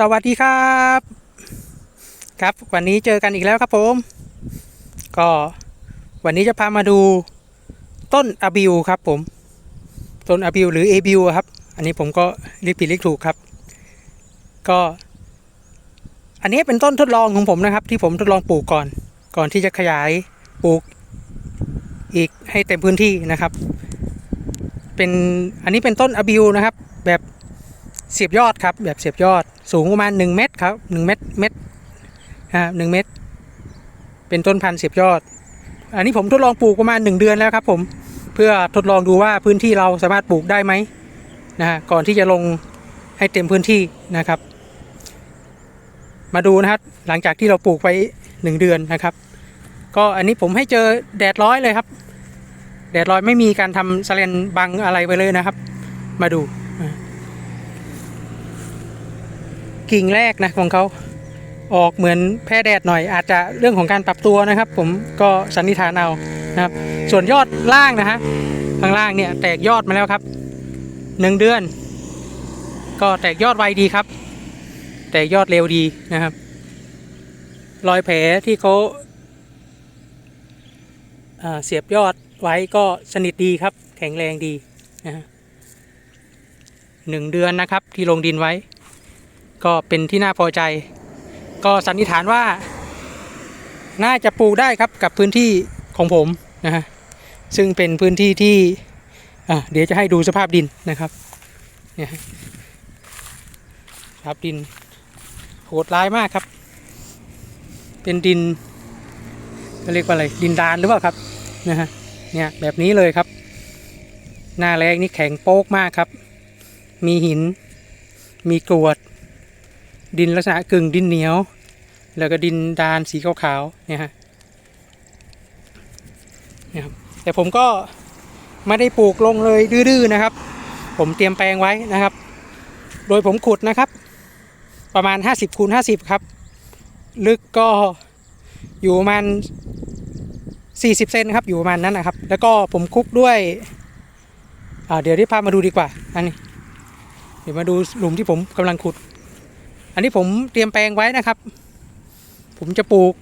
สวัสดีครับ ครับวันนี้เจอกันอีกแล้วครับผม ก็วันนี้จะพามาดูต้นอาบิวครับผม ต้นอาบิวหรือเอบิวครับ อันนี้ผมก็เรียกผิดเรียกถูกครับ ก็ อันนี้เป็นต้นทดลองของผมนะครับ ที่ผมทดลองปลูกก่อน ก่อนที่จะขยายปลูกอีกให้เต็มพื้นที่นะครับ เป็นอันนี้เป็นต้นอาบิวนะครับ แบบ เสียบยอดครับ แบบเสียบยอด สูงประมาณ1เมตรครับ1เมตรเมตรฮะหนึ่งเมตร เป็นต้นพันธุ์เสียบยอด อันนี้ผมทดลองปลูกประมาณ 1 เดือนแล้วครับผมเพื่อทดลองดูว่าพื้นที่เราสามารถปลูกได้ไหมนะฮะก่อนที่จะลงให้เต็มพื้นที่นะครับ มาดูนะครับหลังจากที่เราปลูกไป1เดือนนะครับ ก็อันนี้ผมให้เจอแดดร้อยเลยครับ แดดร้อยไม่มีการทำสแลนบังอะไรไปเลยนะครับ มาดู กิ่งแรกนะของเขาออกเหมือนแพ้แดดหน่อย อาจจะเรื่องของการปรับตัวนะครับ ผมก็สันนิษฐานเอานะครับ ส่วนยอดล่างนะฮะข้างล่างเนี่ยแตกยอดมาแล้วครับหนึ่งเดือน ก็แตกยอดไวดีครับ แตกยอดเร็วดีนะครับ รอยแผลที่เขาอ่าเสียบยอดไว้ก็สนิทดีครับ แข็งแรงดีนะฮะหนึ่งเดือนนะครับที่ลงดินไว้ ก็เป็นที่น่าพอใจ ก็สันนิษฐานว่า น่าจะปลูกได้ครับกับพื้นที่ของผมนะฮะซึ่งเป็นพื้นที่ที่เดี๋ยวจะให้ดูสภาพดินนะครับเนี่ยสภาพดินโหดร้ายมากครับ เป็นดินเรียกว่าอะไรดินดานหรือเปล่าครับนะฮะเนี่ยแบบนี้เลยครับ หน้าแรงนี่แข็งโป๊กมากครับ มีหิน มีกรวด ดินลักษณะกึ่งดินเหนียว แล้วก็ดินดานสีขาวๆเนี่ยฮะเนี่ยครับแต่ผมก็ไม่ได้ปลูกลงเลยดื้อๆนะครับ ผมเตรียมแปลงไว้นะครับ โดยผมขุดนะครับ ประมาณ 50คูณ50 ครับ ลึกก็อยู่ประมาณ 40 เซนครับ อยู่ประมาณนั้นนะครับ แล้วก็ผมคุกด้วยอ่าเดี๋ยวที่พามาดูดีกว่า อันนี้ เดี๋ยวมาดูหลุมที่ผมกำลังขุด อันนี้ผมเตรียมแปลงไว้นะครับ ผมจะปลูก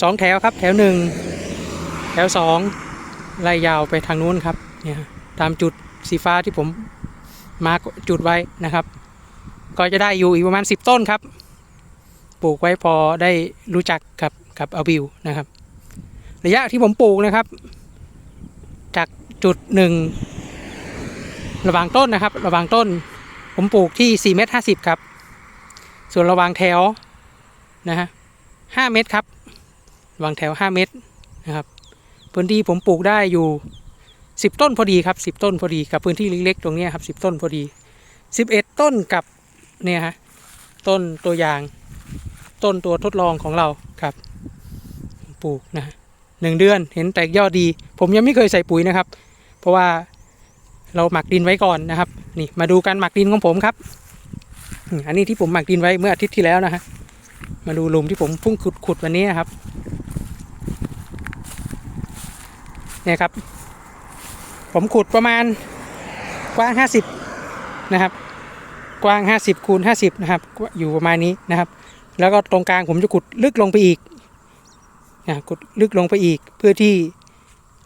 สองแถวครับ แถวหนึ่งแถวสองไล่ยาวไปทางนู้นครับเนี่ยตามจุดสีฟ้าที่ผมมาร์กจุดไว้นะครับ ก็จะได้อยู่อีกประมาณ 10 ต้นครับ ปลูกไว้พอได้รู้จักกับกับอาบิวนะครับ ระยะที่ผมปลูกนะครับ จากจุดหนึ่งระหว่างต้นนะครับ ระหว่างต้น ผมปลูกที่4เมตร50ครับ ส่วนระวางแถวนะฮะห้าเมตรครับ วางแถว5เมตรนะครับพื้นที่ผมปลูกได้อยู่10ต้นพอดีครับ10ต้นพอดีกับพื้นที่เล็กๆตรงนี้ครับ10ต้นพอดี11ต้นกับเนี่ยฮะต้นตัวอย่างต้นตัวทดลองของเราครับ ปลูกนะฮะหนึ่งเดือนเห็นแตกยอดดี ผมยังไม่เคยใส่ปุ๋ยนะครับ เพราะว่าเราหมักดินไว้ก่อนนะครับ นี่มาดูการหมักดินของผมครับ อันนี้ที่ผมหมักดินไว้เมื่ออาทิตย์ที่แล้วนะฮะ มาดูหลุมที่ผมพุ่งขุดขุดวันนี้นะครับ เนี่ยครับ ผมขุดประมาณกว้าง50นะครับ กว้าง50คูณ50นะครับ อยู่ประมาณนี้นะครับ แล้วก็ตรงกลางผมจะขุดลึกลงไปอีกนะขุดลึกลงไปอีกเพื่อที่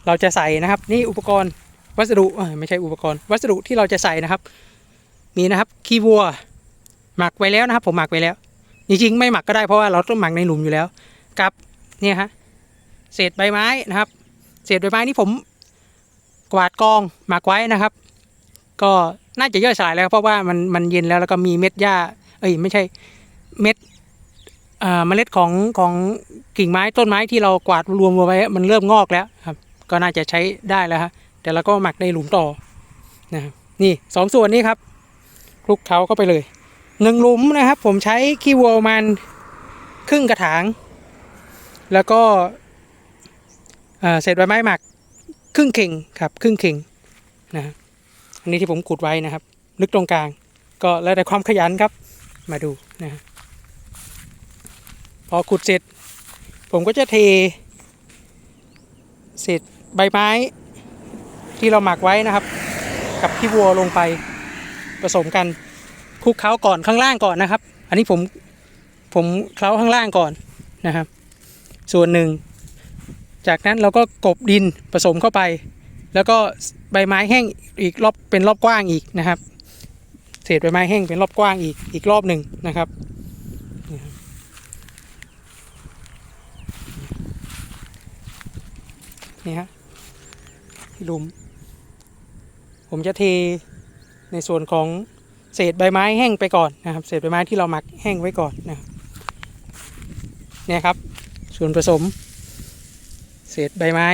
เราจะใส่นะครับ นี่อุปกรณ์วัสดุไม่ใช่อุปกรณ์ วัสดุที่เราจะใส่นะครับ มีนะครับ ขี้วัว หมักไว้แล้วนะครับ ผมหมักไว้แล้ว จริงๆ ไม่หมักก็ได้เพราะว่าเราต้องหมักในหลุมอยู่แล้ว กับเนี่ยฮะเศษใบไม้นะครับ เศษใบไม้นี่ผมกวาดกองหมักไว้นะครับ ก็น่าจะย่อยสลายแล้วเพราะว่ามันมันเย็นแล้วแล้วก็มีเม็ดหญ้า เอ้ยไม่ใช่เม็ดอ่าเมล็ดของของกิ่งไม้ต้นไม้ที่เรากวาดรวมไว้มันเริ่มงอกแล้วครับ ก็น่าจะใช้ได้แล้วฮะแต่เราก็หมักในหลุมต่อนะครับนี่สองส่วนนี้ครับคลุกเขาเข้าไปเลย หนึ่งหลุมนะครับ ผมใช้ขี้วัวมาณครึ่งกระถาง แล้วก็เศษใบไม้หมักครึ่งเข่งครับ ครึ่งเข่งนะฮะอันนี้ที่ผมขุดไว้นะครับ ลึกตรงกลาง ก็แล้วแต่ความขยันครับ มาดูนะฮะพอขุดเสร็จ ผมก็จะเทเศษใบไม้ที่เราหมักไว้นะครับ กับขี้วัวลงไปผสมกัน คลุกเคล้าก่อนข้างล่างก่อนนะครับ อันนี้ผมผมเคล้าข้างล่างก่อนนะครับ ส่วนหนึ่ง จากนั้นเราก็กบดินผสมเข้าไป แล้วก็ใบไม้แห้งอีกรอบเป็นรอบกว้างอีกนะครับ เศษใบไม้แห้งเป็นรอบกว้างอีกอีกรอบหนึ่งนะครับนี่ฮะหลุม ผมจะเทในส่วนของ เศษใบไม้แห้งไปก่อนนะครับ เศษใบไม้ที่เราหมักแห้งไว้ก่อนนะเนี่ยครับ ส่วนผสม เศษใบไม้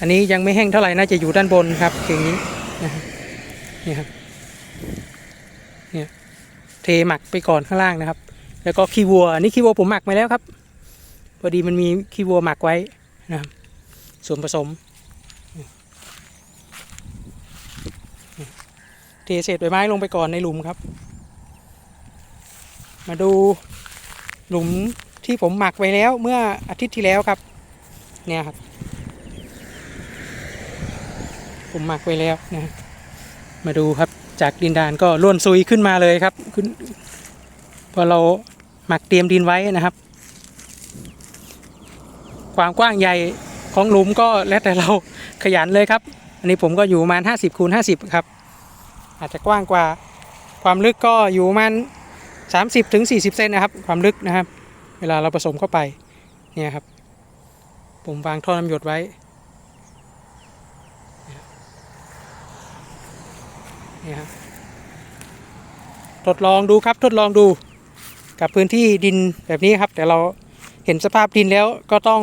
อันนี้ยังไม่แห้งเท่าไหร่น่าจะอยู่ด้านบนครับอย่างนี้นะครับนี่ครับเนี่ยเทหมักไปก่อนข้างล่างนะครับ แล้วก็ขี้วัวนนี้ขี้วัวผมหมักไปแล้วครับพอดีมันมีขี้วัวหมักไว้นะครับส่วนผสม เทเศษใบไม้ลงไปก่อนในหลุมครับ มาดูหลุมที่ผมหมักไว้แล้วเมื่ออาทิตย์ที่แล้วครับ เนี่ยครับ ผมหมักไว้แล้วนะมาดูครับจากดินดานก็ล้วนซุยขึ้นมาเลยครับขึ้นพอเราหมักเตรียมดินไว้นะครับ ความกว้างใหญ่ของหลุมก็แล้วแต่เราขยันเลยครับ อันนี้ผมก็อยู่ประมาณ 50คูณ50 ครับ อาจจะกว้างกว่า ความลึกก็อยู่ประมาณ30ถึง40เซนนะครับ ความลึกนะครับ เวลาเราผสมเข้าไปเนี่ยครับ ผมวางท่อน้ำหยดไว้เนี่ยครับทดลองดูครับทดลองดูกับพื้นที่ดินแบบนี้ครับ แต่เราเห็นสภาพดินแล้วก็ต้อง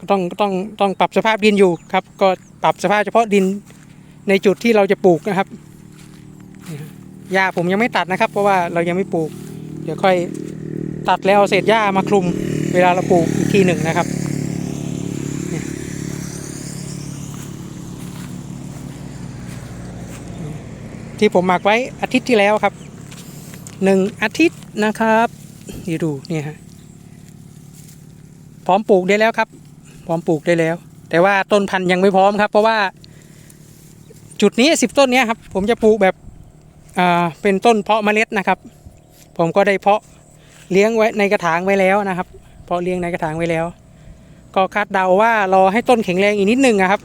ก็ต้องต้องต้องปรับสภาพดินอยู่ครับ ก็ปรับสภาพเฉพาะดิน ในจุดที่เราจะปลูกนะครับยครับหญ้าผมยังไม่ตัดนะครับ เพราะว่าเรายังไม่ปลูก เดี๋ยวค่อยตัดแล้วเอาเศษหญ้ามาคลุม เวลาเราปลูกอีกทีหนึ่งนะครับที่ผมหมักไว้อาทิตย์ที่แล้วครับหนึ่งอาทิตย์นะครับนี่ดูเนี่ยฮะพร้อมปลูกได้แล้วครับ พร้อมปลูกได้แล้ว แต่ว่าต้นพันธุ์ยังไม่พร้อมครับ เพราะว่า จุดนี้สิบต้นนี้ครับผมจะปลูกแบบเป็นต้นเพาะเมล็ดนะครับ ผมก็ได้เพาะเลี้ยงไว้ในกระถางไว้แล้วนะครับ เพาะเลี้ยงในกระถางไว้แล้ว ก็คาดเดาว่ารอให้ต้นแข็งแรงอีกนิดนึงอะครับ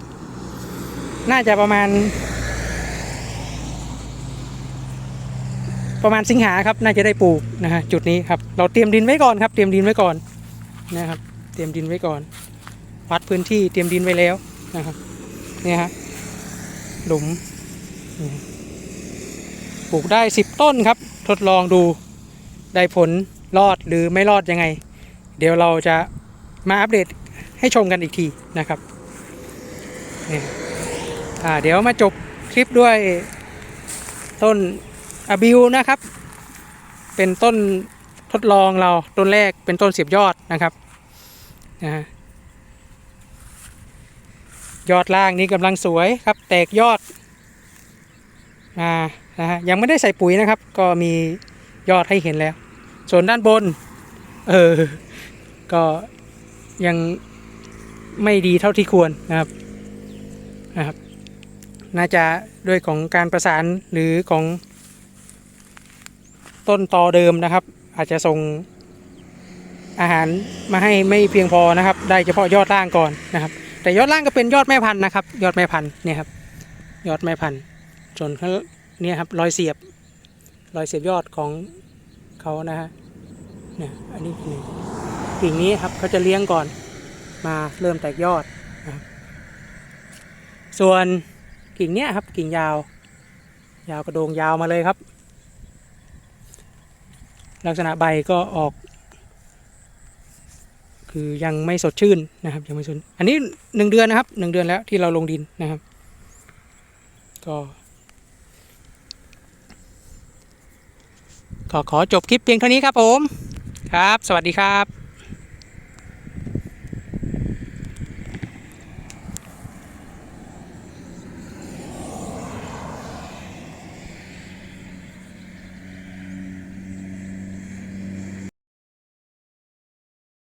น่าจะประมาณ ประมาณสิงหาครับน่าจะได้ปลูกนะฮะจุดนี้ครับ เราเตรียมดินไว้ก่อนครับเตรียมดินไว้ก่อนนะครับ เตรียมดินไว้ก่อน วัดพื้นที่เตรียมดินไว้แล้วนะครับเนี่ยฮะ หลุม ปลูกได้สิบต้นครับ ทดลองดูได้ผลรอดหรือไม่รอดยังไง เดี๋ยวเราจะมาอัปเดตให้ชมกันอีกทีนะครับนี่อ่าเดี๋ยวมาจบคลิปด้วยต้นอบิวนะครับ เป็นต้นทดลองเราต้นแรกเป็นต้นเสียบยอดนะครับนะฮะ ยอดล่างนี้กำลังสวยครับ แตกยอดมานะฮะยังไม่ได้ใส่ปุ๋ยนะครับ ก็มียอดให้เห็นแล้ว ส่วนด้านบน เออ ก็ยังไม่ดีเท่าที่ควรนะครับนะครับ น่าจะด้วยของการประสานหรือของต้นตอเดิมนะครับ อาจจะส่งอาหารมาให้ไม่เพียงพอนะครับ ได้เฉพาะยอดล่างก่อนนะครับ แต่ยอดล่างก็เป็นยอดแม่พันธุ์นะครับ ยอดแม่พันธุ์เนี่ยครับ ยอดแม่พันธุ์ส่วนเขาเนี่ยครับรอยเสียบ รอยเสียบยอดของเขานะฮะเนี่ยอันนี้คือกิ่งนี้ครับเขาจะเลี้ยงก่อนมาเริ่มแตกยอดนะครับส่วนกิ่งเนี้ยครับกิ่งยาว ยาวกระโดงยาวมาเลยครับ ลักษณะใบก็ออก คือยังไม่สดชื่นนะครับยังไม่สดอันนี้หนึ่งเดือนนะครับหนึ่งเดือนแล้วที่เราลงดินนะครับ ก็ขอขอจบคลิปเพียงเท่านี้ครับผม ครับ สวัสดีครับ